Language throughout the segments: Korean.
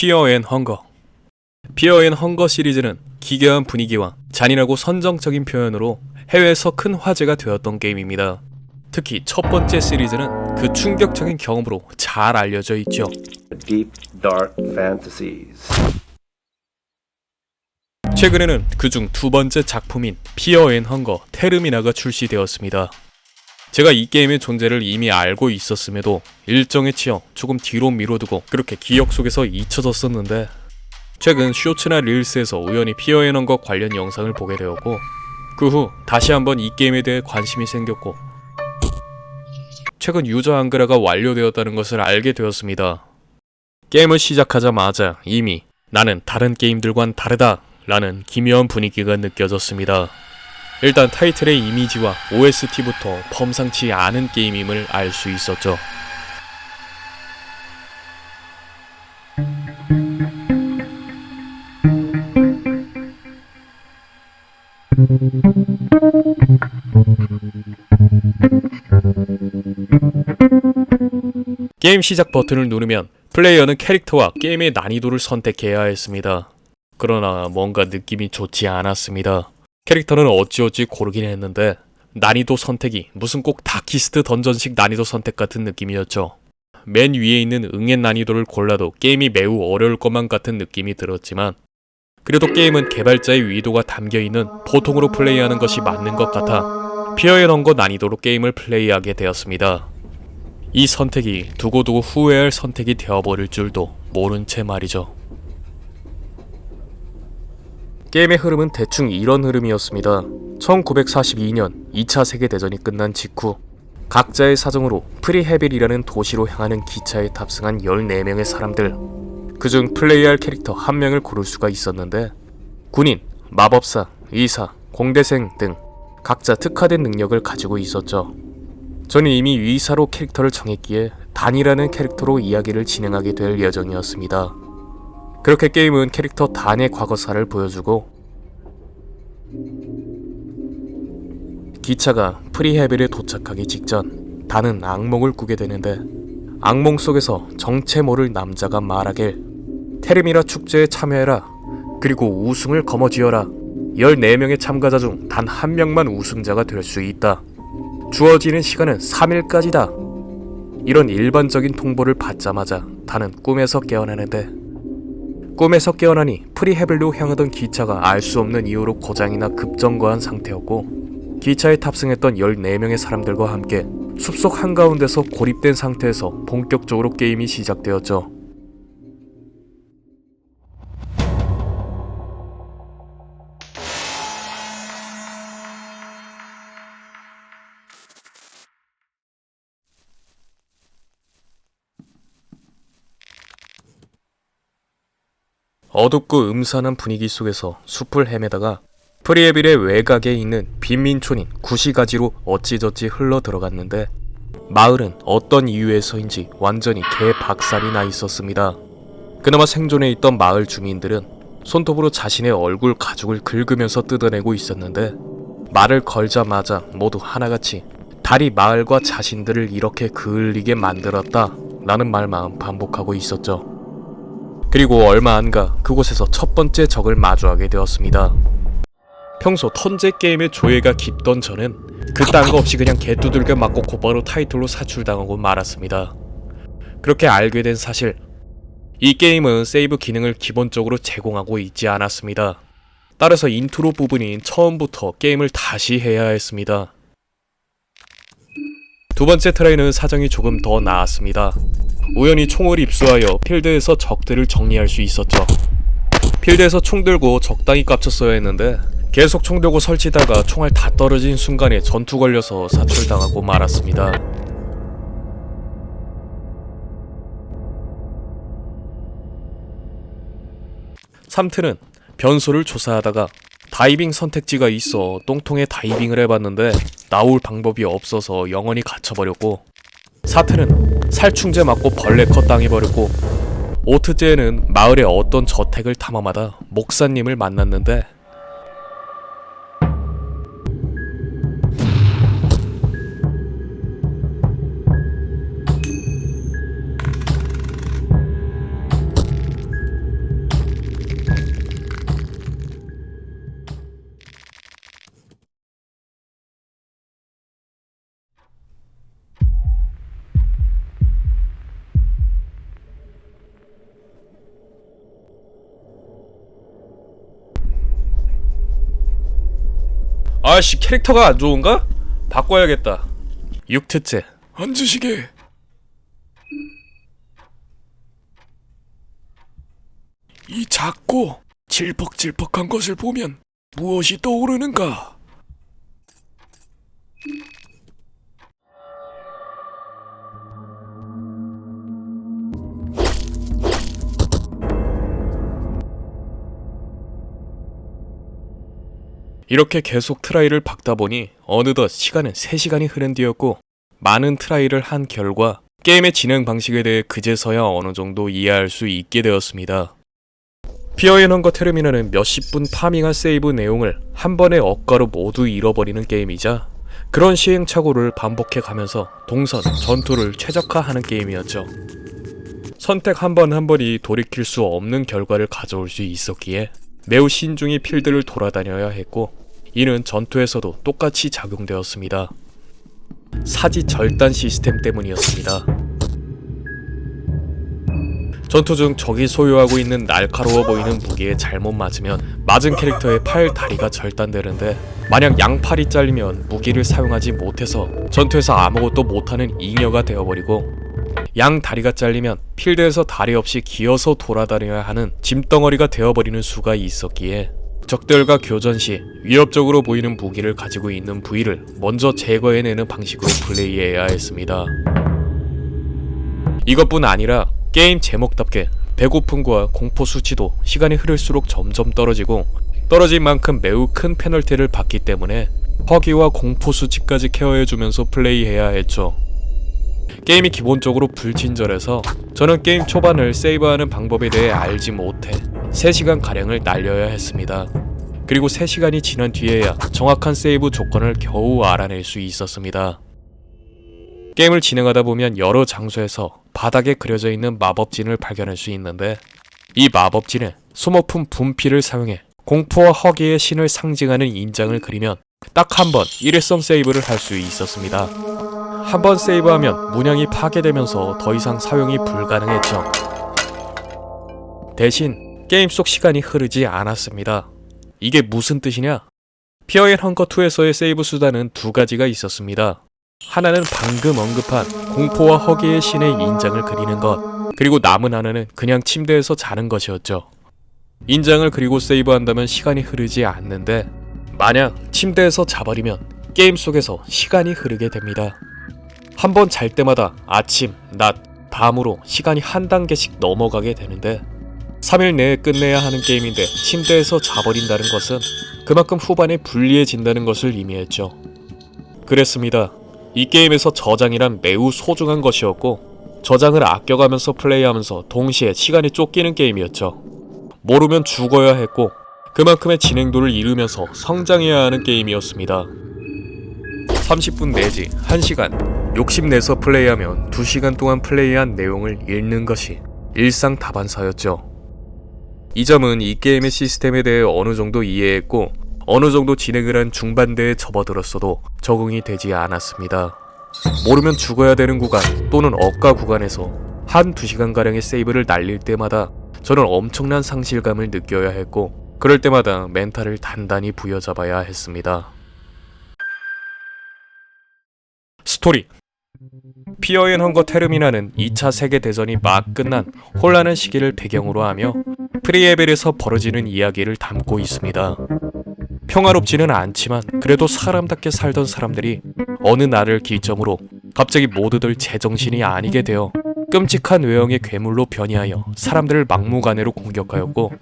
피어 앤 헝거 피어 앤 헝거 시리즈는 기괴한 분위기와 잔인하고 선정적인 표현으로 해외에서 큰 화제가 되었던 게임입니다. 특히 첫 번째 시리즈는 그 충격적인 경험으로 잘 알려져 있죠. deep, dark fantasies. 최근에는 그중 두 번째 작품인 피어 앤 헝거 테르미나가 출시되었습니다. 제가 이 게임의 존재를 이미 알고 있었음에도 일정에 치여 조금 뒤로 미뤄두고 그렇게 기억 속에서 잊혀졌었는데 최근 쇼츠나 릴스에서 우연히 피어 앤 헝거 관련 영상을 보게 되었고 그 후 다시 한번 이 게임에 대해 관심이 생겼고 최근 유저 한글화가 완료되었다는 것을 알게 되었습니다. 게임을 시작하자마자 이미 나는 다른 게임들과는 다르다 라는 기묘한 분위기가 느껴졌습니다. 일단 타이틀의 이미지와 OST부터 범상치 않은 게임임을 알 수 있었죠. 게임 시작 버튼을 누르면 플레이어는 캐릭터와 게임의 난이도를 선택해야 했습니다. 그러나 뭔가 느낌이 좋지 않았습니다. 캐릭터는 어찌어찌 고르긴 했는데 난이도 선택이 무슨 꼭 다키스트 던전식 난이도 선택 같은 느낌이었죠. 맨 위에 있는 응애 난이도를 골라도 게임이 매우 어려울 것만 같은 느낌이 들었지만 그래도 게임은 개발자의 의도가 담겨 있는 보통으로 플레이하는 것이 맞는 것 같아 피어의 런거 난이도로 게임을 플레이하게 되었습니다. 이 선택이 두고두고 후회할 선택이 되어버릴 줄도 모른 채 말이죠. 게임의 흐름은 대충 이런 흐름이었습니다. 1942년 2차 세계대전이 끝난 직후 각자의 사정으로 프리헤빌이라는 도시로 향하는 기차에 탑승한 14명의 사람들 그중 플레이할 캐릭터 한 명을 고를 수가 있었는데 군인, 마법사, 의사, 공대생 등 각자 특화된 능력을 가지고 있었죠. 저는 이미 의사로 캐릭터를 정했기에 단이라는 캐릭터로 이야기를 진행하게 될 예정이었습니다. 그렇게 게임은 캐릭터 단의 과거사를 보여주고 기차가 프리헤빌에 도착하기 직전 단은 악몽을 꾸게 되는데 악몽 속에서 정체 모를 남자가 말하길 테르미라 축제에 참여해라 그리고 우승을 거머쥐어라. 14명의 참가자 중 단 한 명만 우승자가 될 수 있다. 주어지는 시간은 3일까지다. 이런 일반적인 통보를 받자마자 단은 꿈에서 깨어나는데 꿈에서 깨어나니 프리헤블로 향하던 기차가 알 수 없는 이유로 고장이나 급정거한 상태였고 기차에 탑승했던 14명의 사람들과 함께 숲속 한가운데서 고립된 상태에서 본격적으로 게임이 시작되었죠. 어둡고 음산한 분위기 속에서 숲을 헤매다가 프리에빌의 외곽에 있는 빈민촌인 구시가지로 어찌저찌 흘러 들어갔는데 마을은 어떤 이유에서인지 완전히 개박살이 나 있었습니다. 그나마 생존해 있던 마을 주민들은 손톱으로 자신의 얼굴 가죽을 긁으면서 뜯어내고 있었는데 말을 걸자마자 모두 하나같이 달이 마을과 자신들을 이렇게 그을리게 만들었다 라는 말만 반복하고 있었죠. 그리고 얼마 안가 그곳에서 첫 번째 적을 마주하게 되었습니다. 평소 턴제 게임의 조예가 깊던 저는 그딴 거 없이 그냥 개두들겨 맞고 곧바로 타이틀로 사출당하고 말았습니다. 그렇게 알게 된 사실, 이 게임은 세이브 기능을 기본적으로 제공하고 있지 않았습니다. 따라서 인트로 부분인 처음부터 게임을 다시 해야 했습니다. 두 번째 트라이는 사정이 조금 더 나았습니다. 우연히 총을 입수하여 필드에서 적들을 정리할 수 있었죠. 필드에서 총 들고 적당히 깝쳤어야 했는데 계속 총 들고 설치다가 총알 다 떨어진 순간에 전투 걸려서 사출당하고 말았습니다. 삼트는 변소를 조사하다가 다이빙 선택지가 있어 똥통에 다이빙을 해봤는데 나올 방법이 없어서 영원히 갇혀버렸고 사트는 살충제 맞고 벌레 컷 당해버렸고 오트제는 마을의 어떤 저택을 탐험하다 목사님을 만났는데 아씨 캐릭터가 안 좋은가? 바꿔야겠다 6트째 앉으시게 이 작고 질퍽질퍽한 것을 보면 무엇이 떠오르는가? 이렇게 계속 트라이를 박다 보니 어느덧 시간은 3시간이 흐른 뒤였고 많은 트라이를 한 결과 게임의 진행 방식에 대해 그제서야 어느 정도 이해할 수 있게 되었습니다. 피어앤 헝거 테르미나는 몇십 분 파밍한 세이브 내용을 한 번의 억가로 모두 잃어버리는 게임이자 그런 시행착오를 반복해 가면서 동선, 전투를 최적화하는 게임이었죠. 선택 한 번한 번이 돌이킬 수 없는 결과를 가져올 수 있었기에 매우 신중히 필드를 돌아다녀야 했고 이는 전투에서도 똑같이 작용되었습니다. 사지 절단 시스템 때문이었습니다. 전투 중 적이 소유하고 있는 날카로워 보이는 무기에 잘못 맞으면 맞은 캐릭터의 팔, 다리가 절단되는데 만약 양팔이 잘리면 무기를 사용하지 못해서 전투에서 아무것도 못하는 잉여가 되어버리고 양 다리가 잘리면 필드에서 다리 없이 기어서 돌아다녀야 하는 짐덩어리가 되어버리는 수가 있었기에 적들과 교전 시 위협적으로 보이는 무기를 가지고 있는 부위를 먼저 제거해내는 방식으로 플레이해야 했습니다. 이것뿐 아니라 게임 제목답게 배고픔과 공포 수치도 시간이 흐를수록 점점 떨어지고 떨어진 만큼 매우 큰 페널티를 받기 때문에 허기와 공포 수치까지 케어해주면서 플레이해야 했죠. 게임이 기본적으로 불친절해서 저는 게임 초반을 세이브하는 방법에 대해 알지 못해 3시간 가량을 날려야 했습니다. 그리고 3시간이 지난 뒤에야 정확한 세이브 조건을 겨우 알아낼 수 있었습니다. 게임을 진행하다 보면 여러 장소에서 바닥에 그려져 있는 마법진을 발견할 수 있는데 이 마법진에 소모품 분필을 사용해 공포와 허기의 신을 상징하는 인장을 그리면 딱 한 번 일회성 세이브를 할 수 있었습니다. 한 번 세이브하면 문양이 파괴되면서 더 이상 사용이 불가능했죠. 대신 게임 속 시간이 흐르지 않았습니다. 이게 무슨 뜻이냐? 피어앤 헝거 2에서의 세이브 수단은 두 가지가 있었습니다. 하나는 방금 언급한 공포와 허기의 신의 인장을 그리는 것, 그리고 남은 하나는 그냥 침대에서 자는 것이었죠. 인장을 그리고 세이브한다면 시간이 흐르지 않는데, 만약 침대에서 자버리면 게임 속에서 시간이 흐르게 됩니다. 한 번 잘 때마다 아침, 낮, 밤으로 시간이 한 단계씩 넘어가게 되는데 3일 내에 끝내야 하는 게임인데 침대에서 자버린다는 것은 그만큼 후반에 불리해진다는 것을 의미했죠. 그랬습니다. 이 게임에서 저장이란 매우 소중한 것이었고 저장을 아껴가면서 플레이하면서 동시에 시간이 쫓기는 게임이었죠. 모르면 죽어야 했고 그만큼의 진행도를 잃으면서 성장해야 하는 게임이었습니다. 30분 내지 1시간 욕심내서 플레이하면 2시간 동안 플레이한 내용을 읽는 것이 일상 다반사였죠. 이 점은 이 게임의 시스템에 대해 어느 정도 이해했고 어느 정도 진행을 한 중반대에 접어들었어도 적응이 되지 않았습니다. 모르면 죽어야 되는 구간 또는 억가 구간에서 한 2시간가량의 세이브를 날릴 때마다 저는 엄청난 상실감을 느껴야 했고 그럴 때마다 멘탈을 단단히 부여잡아야 했습니다. 스토리 피어앤 헝거 테르미나는 2차 세계대전이 막 끝난 혼란한 시기를 배경으로 하며 프리에벨에서 벌어지는 이야기를 담고 있습니다. 평화롭지는 않지만 그래도 사람답게 살던 사람들이 어느 날을 기점으로 갑자기 모두들 제정신이 아니게 되어 끔찍한 외형의 괴물로 변이하여 사람들을 막무가내로 공격하였고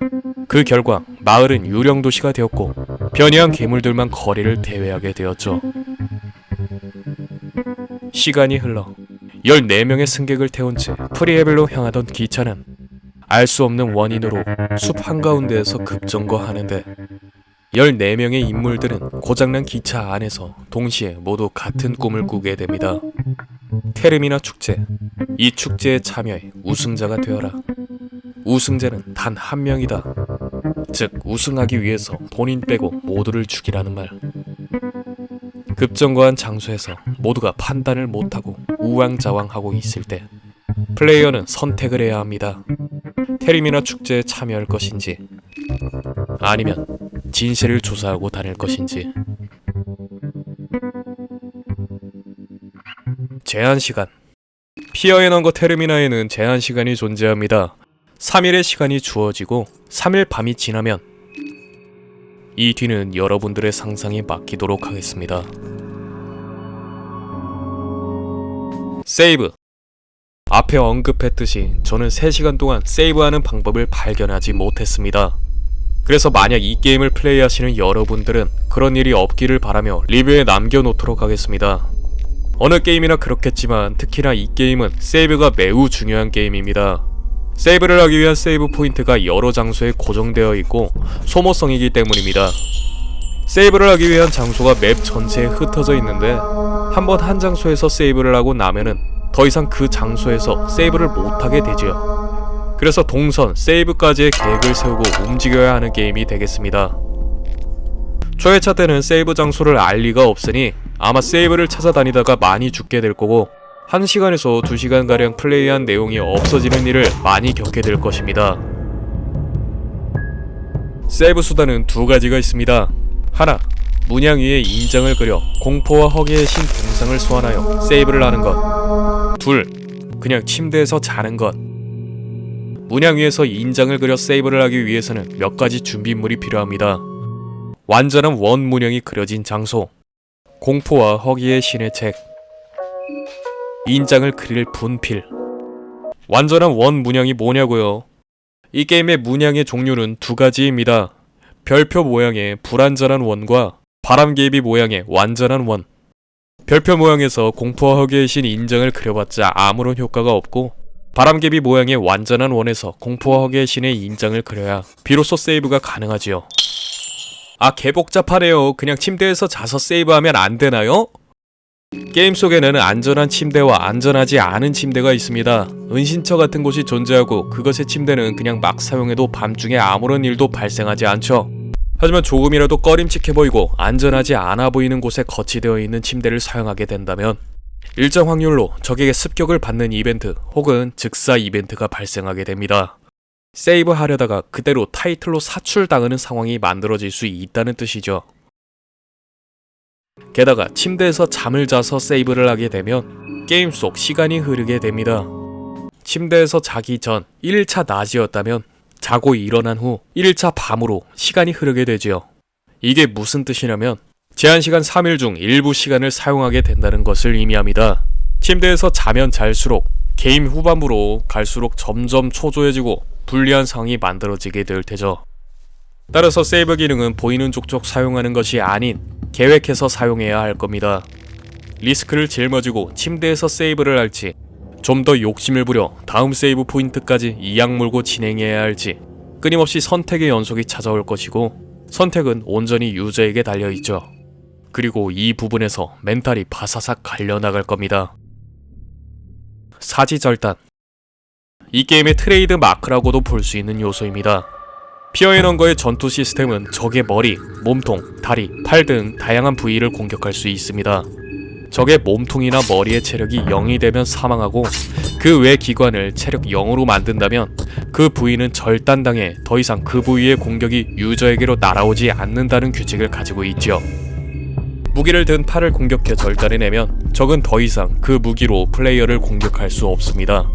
그 결과 마을은 유령 도시가 되었고 변이한 괴물들만 거리를 대회하게 되었죠. 시간이 흘러 14명의 승객을 태운 채 프리에벨로 향하던 기차는 알 수 없는 원인으로 숲 한가운데에서 급정거하는데 14명의 인물들은 고장난 기차 안에서 동시에 모두 같은 꿈을 꾸게 됩니다. 테르미나 축제. 이 축제에 참여해 우승자가 되어라. 우승자는 단 한 명이다. 즉, 우승하기 위해서 본인 빼고 모두를 죽이라는 말. 급정거한 장소에서 모두가 판단을 못하고 우왕좌왕하고 있을 때 플레이어는 선택을 해야 합니다. 테리미나 축제에 참여할 것인지 아니면 진실을 조사하고 다닐 것인지 제한 시간 피어앤언과 테르미나에는 제한 시간이 존재합니다. 3일의 시간이 주어지고 3일 밤이 지나면 이 뒤는 여러분들의 상상에 맡기도록 하겠습니다. 세이브 앞에 언급했듯이 저는 3시간 동안 세이브하는 방법을 발견하지 못했습니다. 그래서 만약 이 게임을 플레이하시는 여러분들은 그런 일이 없기를 바라며 리뷰에 남겨놓도록 하겠습니다. 어느 게임이나 그렇겠지만 특히나 이 게임은 세이브가 매우 중요한 게임입니다. 세이브를 하기 위한 세이브 포인트가 여러 장소에 고정되어 있고 소모성이기 때문입니다. 세이브를 하기 위한 장소가 맵 전체에 흩어져 있는데 한번 한 장소에서 세이브를 하고 나면은 더 이상 그 장소에서 세이브를 못하게 되지요. 그래서 동선, 세이브까지의 계획을 세우고 움직여야 하는 게임이 되겠습니다. 초회차 때는 세이브 장소를 알 리가 없으니 아마 세이브를 찾아다니다가 많이 죽게 될 거고 1시간에서 2시간가량 플레이한 내용이 없어지는 일을 많이 겪게 될 것입니다. 세이브 수단은 두 가지가 있습니다. 하나, 문양 위에 인장을 그려 공포와 허기의 신 동상을 소환하여 세이브를 하는 것. 둘, 그냥 침대에서 자는 것. 문양 위에서 인장을 그려 세이브를 하기 위해서는 몇 가지 준비물이 필요합니다. 완전한 원 문양이 그려진 장소, 공포와 허기의 신의 책, 인장을 그릴 분필. 완전한 원 문양이 뭐냐고요? 이 게임의 문양의 종류는 두 가지입니다. 별표 모양의 불완전한 원과 바람개비 모양의 완전한 원. 별표 모양에서 공포와 허기의 신 인장을 그려봤자 아무런 효과가 없고 바람개비 모양의 완전한 원에서 공포와 허기의 신의 인장을 그려야 비로소 세이브가 가능하지요. 아 개복잡하네요. 그냥 침대에서 자서 세이브하면 안 되나요? 게임 속에는 안전한 침대와 안전하지 않은 침대가 있습니다. 은신처 같은 곳이 존재하고 그것의 침대는 그냥 막 사용해도 밤중에 아무런 일도 발생하지 않죠. 하지만 조금이라도 꺼림칙해 보이고 안전하지 않아 보이는 곳에 거치되어 있는 침대를 사용하게 된다면 일정 확률로 적에게 습격을 받는 이벤트 혹은 즉사 이벤트가 발생하게 됩니다. 세이브 하려다가 그대로 타이틀로 사출당하는 상황이 만들어질 수 있다는 뜻이죠. 게다가 침대에서 잠을 자서 세이브를 하게 되면 게임 속 시간이 흐르게 됩니다. 침대에서 자기 전 1일차 낮이었다면 자고 일어난 후 1일차 밤으로 시간이 흐르게 되지요. 이게 무슨 뜻이냐면 제한 시간 3일 중 일부 시간을 사용하게 된다는 것을 의미합니다. 침대에서 자면 잘수록 게임 후반부로 갈수록 점점 초조해지고 불리한 상황이 만들어지게 될 테죠. 따라서 세이브 기능은 보이는 족족 사용하는 것이 아닌 계획해서 사용해야 할 겁니다. 리스크를 짊어지고 침대에서 세이브를 할지 좀 더 욕심을 부려 다음 세이브 포인트까지 이악 물고 진행해야 할지 끊임없이 선택의 연속이 찾아올 것이고 선택은 온전히 유저에게 달려 있죠. 그리고 이 부분에서 멘탈이 바사삭 갈려나갈 겁니다. 사지절단 이 게임의 트레이드 마크라고도 볼 수 있는 요소입니다. 피어앤헌거의 전투 시스템은 적의 머리, 몸통, 다리, 팔 등 다양한 부위를 공격할 수 있습니다. 적의 몸통이나 머리의 체력이 0이 되면 사망하고 그 외 기관을 체력 0으로 만든다면 그 부위는 절단당해 더 이상 그 부위의 공격이 유저에게로 날아오지 않는다는 규칙을 가지고 있죠. 무기를 든 팔을 공격해 절단해내면 적은 더 이상 그 무기로 플레이어를 공격할 수 없습니다.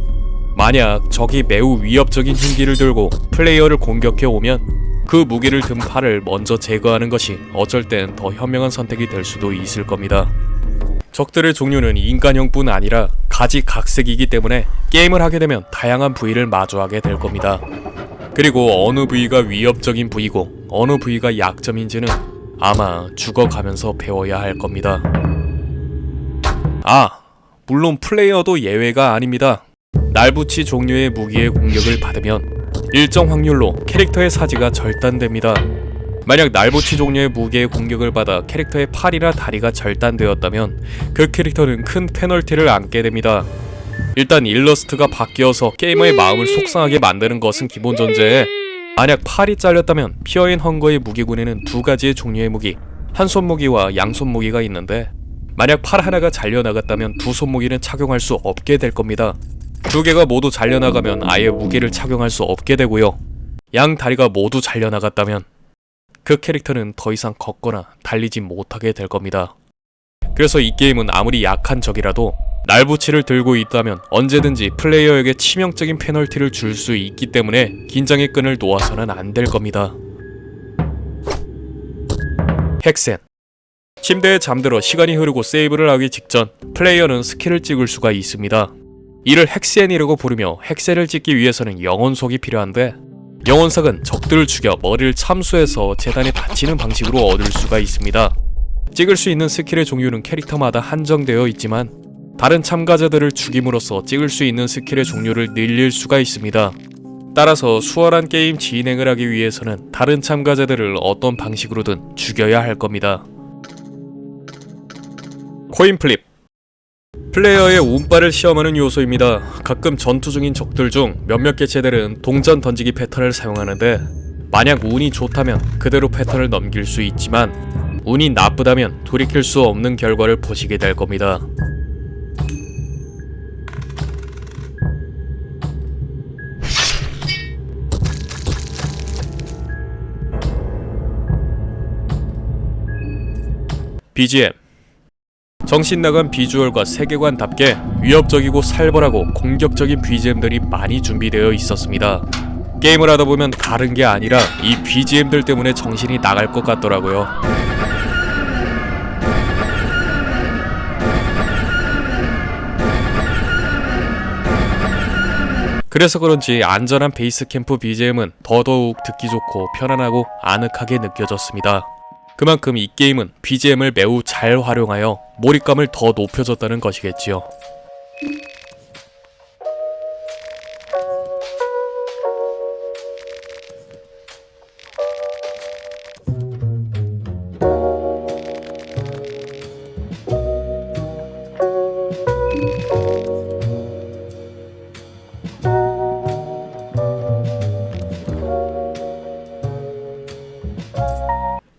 만약 적이 매우 위협적인 흰기를 들고 플레이어를 공격해 오면 그 무기를 든 팔을 먼저 제거하는 것이 어쩔 땐 더 현명한 선택이 될 수도 있을 겁니다. 적들의 종류는 인간형뿐 아니라 가지각색이기 때문에 게임을 하게 되면 다양한 부위를 마주하게 될 겁니다. 그리고 어느 부위가 위협적인 부위고 어느 부위가 약점인지는 아마 죽어가면서 배워야 할 겁니다. 아, 물론 플레이어도 예외가 아닙니다. 날붙이 종류의 무기의 공격을 받으면 일정 확률로 캐릭터의 사지가 절단됩니다. 만약 날붙이 종류의 무기의 공격을 받아 캐릭터의 팔이나 다리가 절단되었다면 그 캐릭터는 큰 페널티를 안게 됩니다. 일단 일러스트가 바뀌어서 게이머의 마음을 속상하게 만드는 것은 기본 전제에 만약 팔이 잘렸다면 피어인 헝거의 무기군에는 두 가지의 종류의 무기, 한손 무기와 양손 무기가 있는데 만약 팔 하나가 잘려나갔다면 두 손 무기는 착용할 수 없게 될 겁니다. 두 개가 모두 잘려나가면 아예 무기를 착용할 수 없게 되고요. 양 다리가 모두 잘려나갔다면 그 캐릭터는 더 이상 걷거나 달리지 못하게 될 겁니다. 그래서 이 게임은 아무리 약한 적이라도 날부치를 들고 있다면 언제든지 플레이어에게 치명적인 페널티를 줄 수 있기 때문에 긴장의 끈을 놓아서는 안 될 겁니다. 핵센 침대에 잠들어 시간이 흐르고 세이브를 하기 직전 플레이어는 스킬을 찍을 수가 있습니다. 이를 핵센이라고 부르며 핵센을 찍기 위해서는 영혼속이 필요한데 영혼석은 적들을 죽여 머리를 참수해서 재단에 받치는 방식으로 얻을 수가 있습니다. 찍을 수 있는 스킬의 종류는 캐릭터마다 한정되어 있지만 다른 참가자들을 죽임으로써 찍을 수 있는 스킬의 종류를 늘릴 수가 있습니다. 따라서 수월한 게임 진행을 하기 위해서는 다른 참가자들을 어떤 방식으로든 죽여야 할 겁니다. 코인 플립 플레이어의 운빨을 시험하는 요소입니다. 가끔 전투 중인 적들 중 몇몇 개체들은 동전 던지기 패턴을 사용하는데 만약 운이 좋다면 그대로 패턴을 넘길 수 있지만 운이 나쁘다면 돌이킬 수 없는 결과를 보시게 될 겁니다. BGM 정신 나간 비주얼과 세계관답게 위협적이고 살벌하고 공격적인 BGM들이 많이 준비되어 있었습니다. 게임을 하다 보면 다른 게 아니라 이 BGM들 때문에 정신이 나갈 것 같더라고요. 그래서 그런지 안전한 베이스 캠프 BGM은 더더욱 듣기 좋고 편안하고 아늑하게 느껴졌습니다. 그만큼 이 게임은 BGM을 매우 잘 활용하여 몰입감을 더 높여줬다는 것이겠지요.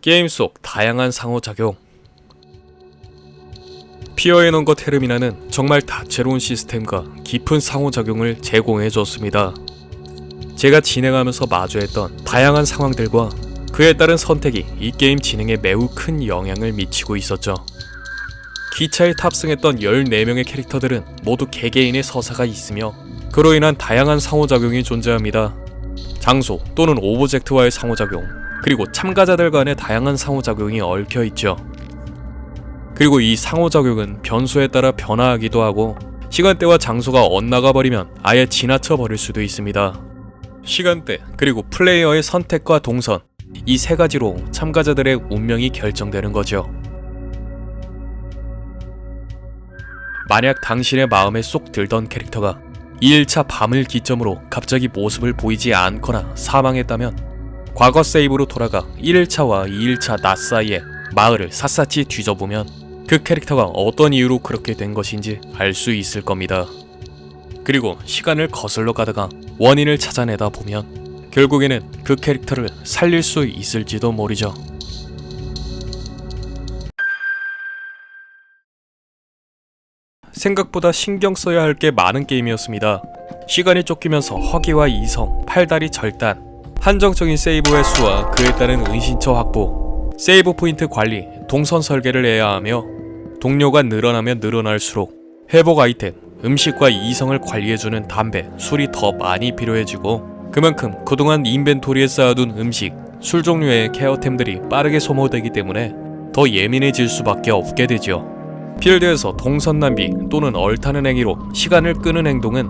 게임 속 다양한 상호작용 피어의 넘거 테르미나는 정말 다채로운 시스템과 깊은 상호작용을 제공해 줬습니다. 제가 진행하면서 마주했던 다양한 상황들과 그에 따른 선택이 이 게임 진행에 매우 큰 영향을 미치고 있었죠. 기차에 탑승했던 14명의 캐릭터들은 모두 개개인의 서사가 있으며 그로 인한 다양한 상호작용이 존재합니다. 장소 또는 오브젝트와의 상호작용, 그리고 참가자들 간의 다양한 상호작용이 얽혀 있죠. 그리고 이 상호작용은 변수에 따라 변화하기도 하고 시간대와 장소가 엇나가 버리면 아예 지나쳐 버릴 수도 있습니다. 시간대 그리고 플레이어의 선택과 동선 이 세 가지로 참가자들의 운명이 결정되는 거죠. 만약 당신의 마음에 쏙 들던 캐릭터가 2일차 밤을 기점으로 갑자기 모습을 보이지 않거나 사망했다면 과거 세이브로 돌아가 1일차와 2일차 낮 사이에 마을을 샅샅이 뒤져보면 그 캐릭터가 어떤 이유로 그렇게 된 것인지 알 수 있을 겁니다. 그리고 시간을 거슬러 가다가 원인을 찾아내다 보면 결국에는 그 캐릭터를 살릴 수 있을지도 모르죠. 생각보다 신경 써야 할 게 많은 게임이었습니다. 시간이 쫓기면서 허기와 이성, 팔다리 절단, 한정적인 세이브 횟수와 그에 따른 은신처 확보, 세이브 포인트 관리, 동선 설계를 해야 하며 동료가 늘어나면 늘어날수록 회복 아이템, 음식과 이성을 관리해주는 담배, 술이 더 많이 필요해지고 그만큼 그동안 인벤토리에 쌓아둔 음식, 술 종류의 케어템들이 빠르게 소모되기 때문에 더 예민해질 수밖에 없게 되죠. 필드에서 동선 낭비 또는 얼타는 행위로 시간을 끄는 행동은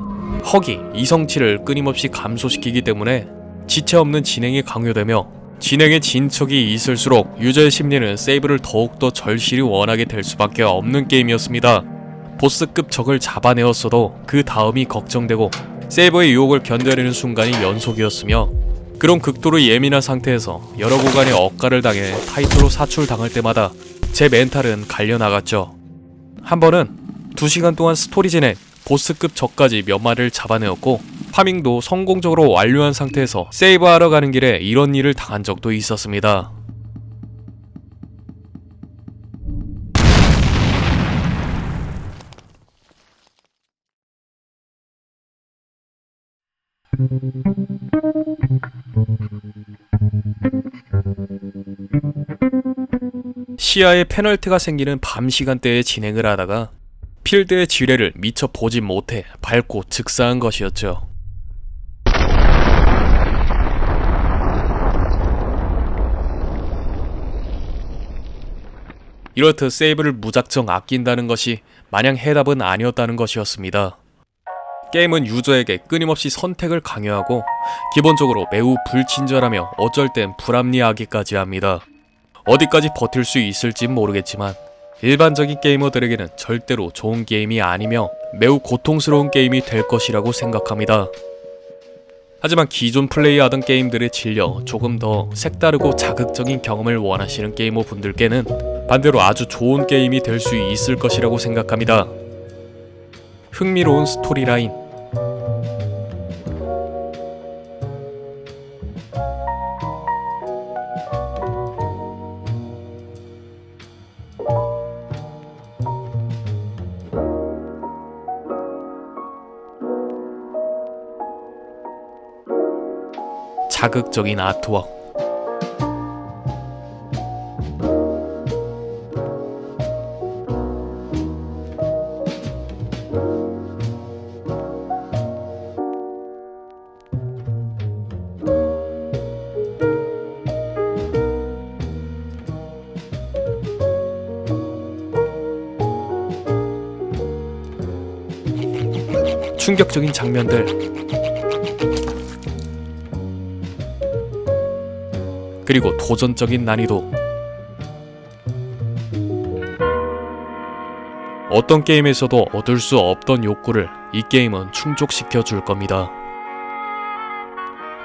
허기, 이성치를 끊임없이 감소시키기 때문에 지체 없는 진행이 강요되며 진행의 진척이 있을수록 유저의 심리는 세이브를 더욱더 절실히 원하게 될 수밖에 없는 게임이었습니다. 보스급 적을 잡아내었어도 그 다음이 걱정되고 세이버의 유혹을 견뎌내는 순간이 연속이었으며 그런 극도로 예민한 상태에서 여러 구간의 억가를 당해 타이틀로 사출당할 때마다 제 멘탈은 갈려 나갔죠. 한 번은 2시간 동안 스토리 진행, 보스급 적까지 몇 마리를 잡아내었고 파밍도 성공적으로 완료한 상태에서 세이브하러 가는 길에 이런 일을 당한 적도 있었습니다. 시야에 페널티가 생기는 밤 시간대에 진행을 하다가 필드의 지뢰를 미처 보지 못해 밟고 즉사한 것이었죠. 이렇듯 세이브를 무작정 아낀다는 것이 마냥 해답은 아니었다는 것이었습니다. 게임은 유저에게 끊임없이 선택을 강요하고 기본적으로 매우 불친절하며 어쩔 땐 불합리하기까지 합니다. 어디까지 버틸 수 있을진 모르겠지만 일반적인 게이머들에게는 절대로 좋은 게임이 아니며 매우 고통스러운 게임이 될 것이라고 생각합니다. 하지만 기존 플레이하던 게임들에 질려 조금 더 색다르고 자극적인 경험을 원하시는 게이머 분들께는 반대로 아주 좋은 게임이 될 수 있을 것이라고 생각합니다. 흥미로운 스토리라인, 자극적인 아트웍. 충격적인 장면들 그리고 도전적인 난이도. 어떤 게임에서도 얻을 수 없던 욕구를 이 게임은 충족시켜 줄 겁니다.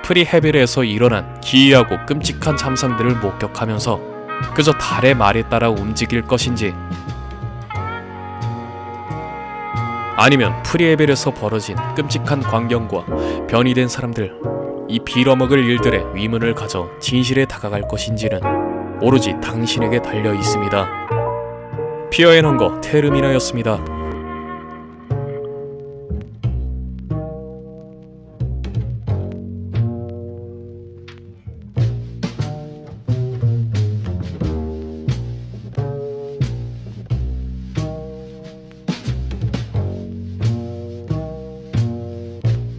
프리헤빌에서 일어난 기이하고 끔찍한 참상들을 목격하면서 그저 달의 말에 따라 움직일 것인지 아니면 프리헤빌에서 벌어진 끔찍한 광경과 변이된 사람들 이 빌어먹을 일들의 위문을 가져 진실에 다가갈 것인지는 오로지 당신에게 달려 있습니다. 피어앤 헝거 테르미나였습니다.